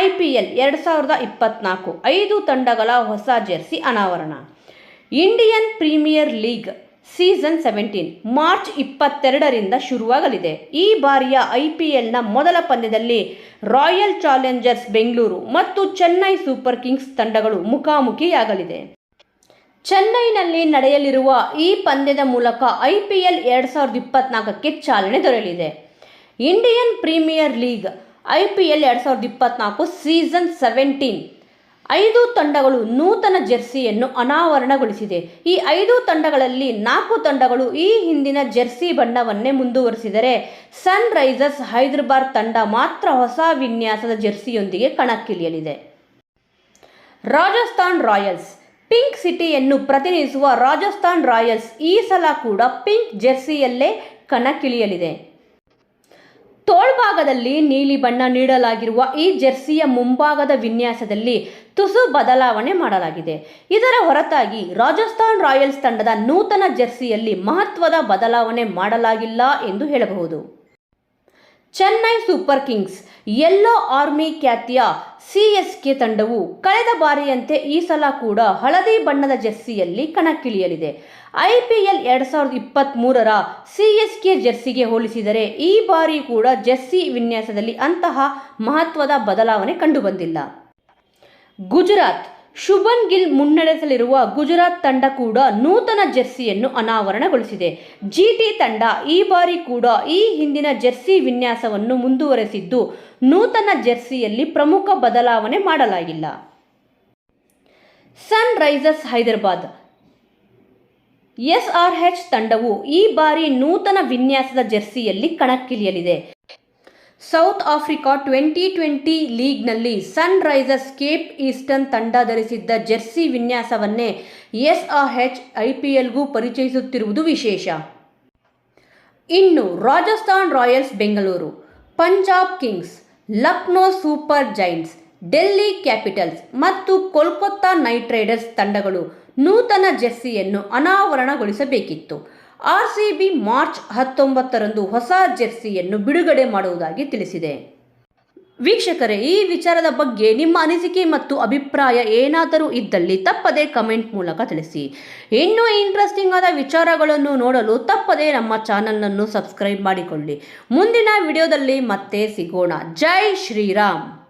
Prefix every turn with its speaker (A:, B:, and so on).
A: I P L ಎರಡು ಸಾವಿರದ ಇಪ್ಪತ್ನಾಲ್ಕು ಐದು ತಂಡಗಳ ಹೊಸ ಜೆರ್ಸಿ ಅನಾವರಣ. Indian Premier League season seventeen March ಇಪ್ಪತ್ತೆರಡರಿಂದ ಶುರುವಾಗಲಿದೆ. ಈ ಬಾರಿಯ ಐ ಪಿ ಎಲ್ನ ಮೊದಲ ಪಂದ್ಯದಲ್ಲಿ ರಾಯಲ್ ಚಾಲೆಂಜರ್ಸ್ ಬೆಂಗಳೂರು ಮತ್ತು ಚೆನ್ನೈ ಸೂಪರ್ ಕಿಂಗ್ಸ್ ತಂಡಗಳು ಮುಖಾಮುಖಿಯಾಗಲಿದೆ. ಚೆನ್ನೈನಲ್ಲಿ ನಡೆಯಲಿರುವ ಈ ಪಂದ್ಯದ ಮೂಲಕ ಐ ಪಿ ಎಲ್ ಎರಡು ಸಾವಿರದ ಇಪ್ಪತ್ನಾಲ್ಕಕ್ಕೆ ಚಾಲನೆ ದೊರೆಯಲಿದೆ. Indian Premier League I P L ಎರಡು ಸಾವಿರದ ಇಪ್ಪತ್ನಾಲ್ಕು ಸೀಸನ್ ಸೆವೆಂಟೀನ್. ಐದು ತಂಡಗಳು ನೂತನ ಜೆರ್ಸಿಯನ್ನು ಅನಾವರಣಗೊಳಿಸಿದೆ. ಈ ಐದು ತಂಡಗಳಲ್ಲಿ ನಾಲ್ಕು ತಂಡಗಳು ಈ ಹಿಂದಿನ ಜೆರ್ಸಿ ಬಣ್ಣವನ್ನೇ ಮುಂದುವರಿಸಿದರೆ ಸನ್ ರೈಸರ್ಸ್ ಹೈದರಾಬಾದ್ ತಂಡ ಮಾತ್ರ ಹೊಸ ವಿನ್ಯಾಸದ ಜೆರ್ಸಿಯೊಂದಿಗೆ ಕಣಕ್ಕಿಳಿಯಲಿದೆ. ರಾಜಸ್ಥಾನ್ ರಾಯಲ್ಸ್ ಪಿಂಕ್ ಸಿಟಿಯನ್ನು ಪ್ರತಿನಿಧಿಸುವ ರಾಜಸ್ಥಾನ್ ರಾಯಲ್ಸ್ ಈ ಸಲ ಕೂಡ ಪಿಂಕ್ ಜೆರ್ಸಿಯಲ್ಲೇ ಕಣಕ್ಕಿಳಿಯಲಿದೆ. ತೋಳ್ಭಾಗದಲ್ಲಿ ನೀಲಿ ಬಣ್ಣ ನೀಡಲಾಗಿರುವ ಈ ಜೆರ್ಸಿಯ ಮುಂಭಾಗದ ವಿನ್ಯಾಸದಲ್ಲಿ ತುಸು ಬದಲಾವಣೆ ಮಾಡಲಾಗಿದೆ. ಇದರ ಹೊರತಾಗಿ ರಾಜಸ್ಥಾನ್ ರಾಯಲ್ಸ್ ತಂಡದ ನೂತನ ಜೆರ್ಸಿಯಲ್ಲಿ ಮಹತ್ವದ ಬದಲಾವಣೆ ಮಾಡಲಾಗಿಲ್ಲ ಎಂದು ಹೇಳಬಹುದು. Chennai Super Kings. Yellow army ಖ್ಯಾತಿಯ ಸಿಎಸ್ಕೆ ತಂಡವು ಕಳೆದ ಬಾರಿಯಂತೆ ಈ ಸಲ ಕೂಡ ಹಳದಿ ಬಣ್ಣದ ಜೆರ್ಸಿಯಲ್ಲಿ ಕಣಕ್ಕಿಳಿಯಲಿದೆ. ಐ ಪಿ ಎಲ್ ಎರಡು ಸಾವಿರದ ಇಪ್ಪತ್ತ್ಮೂರರ ಸಿಎಸ್ಕೆ ಜೆರ್ಸಿಗೆ ಹೋಲಿಸಿದರೆ ಈ ಬಾರಿ ಕೂಡ ಜೆರ್ಸಿ ವಿನ್ಯಾಸದಲ್ಲಿ ಅಂತಹ ಮಹತ್ವದ ಬದಲಾವಣೆ ಕಂಡುಬಂದಿಲ್ಲ. ಗುಜರಾತ್ ಶುಭನ್ ಗಿಲ್ ಮುನ್ನಡೆಸಲಿರುವ ಗುಜರಾತ್ ತಂಡ ಕೂಡ ನೂತನ ಜೆರ್ಸಿಯನ್ನು ಅನಾವರಣಗೊಳಿಸಿದೆ. ಜಿಟಿ ತಂಡ ಈ ಬಾರಿ ಕೂಡ ಈ ಹಿಂದಿನ ಜೆರ್ಸಿ ವಿನ್ಯಾಸವನ್ನು ಮುಂದುವರೆಸಿದ್ದು, ನೂತನ ಜೆರ್ಸಿಯಲ್ಲಿ ಪ್ರಮುಖ ಬದಲಾವಣೆ ಮಾಡಲಾಗಿಲ್ಲ. ಸನ್ ರೈಸರ್ಸ್ ಹೈದರಾಬಾದ್. ಎಸ್ಆರ್ಎಚ್ ತಂಡವು ಈ ಬಾರಿ ನೂತನ ವಿನ್ಯಾಸದ ಜೆರ್ಸಿಯಲ್ಲಿ ಕಣಕ್ಕಿಳಿಯಲಿದೆ. ಸೌತ್ ಆಫ್ರಿಕಾ ಟ್ವೆಂಟಿ ಟ್ವೆಂಟಿ ಲೀಗ್ನಲ್ಲಿ ಸನ್ ರೈಸರ್ಸ್ ಕೇಪ್ ಈಸ್ಟರ್ನ್ ತಂಡ ಧರಿಸಿದ್ದ ಜೆರ್ಸಿ ವಿನ್ಯಾಸವನ್ನೇ ಎಸ್ಆರ್ಎಚ್ ಐಪಿಎಲ್ಗೂ ಪರಿಚಯಿಸುತ್ತಿರುವುದು ವಿಶೇಷ. ಇನ್ನು Rajasthan Royals Bengaluru, Punjab Kings, Lucknow Super Giants, Delhi Capitals ಮತ್ತು ಕೋಲ್ಕತ್ತಾ ನೈಟ್ ರೈಡರ್ಸ್ ತಂಡಗಳು ನೂತನ ಜೆರ್ಸಿಯನ್ನು ಅನಾವರಣಗೊಳಿಸಬೇಕಿತ್ತು. ಆರ್ ಸಿ ಬಿ ಮಾರ್ಚ್ ಹತ್ತೊಂಬತ್ತರಂದು ಹೊಸ ಜೆರ್ಸಿಯನ್ನು ಬಿಡುಗಡೆ ಮಾಡುವುದಾಗಿ ತಿಳಿಸಿದೆ. ವೀಕ್ಷಕರೇ, ಈ ವಿಚಾರದ ಬಗ್ಗೆ ನಿಮ್ಮ ಅನಿಸಿಕೆ ಮತ್ತು ಅಭಿಪ್ರಾಯ ಏನಾದರೂ ಇದ್ದಲ್ಲಿ ತಪ್ಪದೇ ಕಮೆಂಟ್ ಮೂಲಕ ತಿಳಿಸಿ. ಇನ್ನೂ ಇಂಟ್ರೆಸ್ಟಿಂಗ್ ಆದ ವಿಚಾರಗಳನ್ನು ನೋಡಲು ತಪ್ಪದೇ ನಮ್ಮ ಚಾನಲನ್ನು ಸಬ್ಸ್ಕ್ರೈಬ್ ಮಾಡಿಕೊಳ್ಳಿ. ಮುಂದಿನ ವಿಡಿಯೋದಲ್ಲಿ ಮತ್ತೆ ಸಿಗೋಣ. ಜೈ ಶ್ರೀರಾಮ್!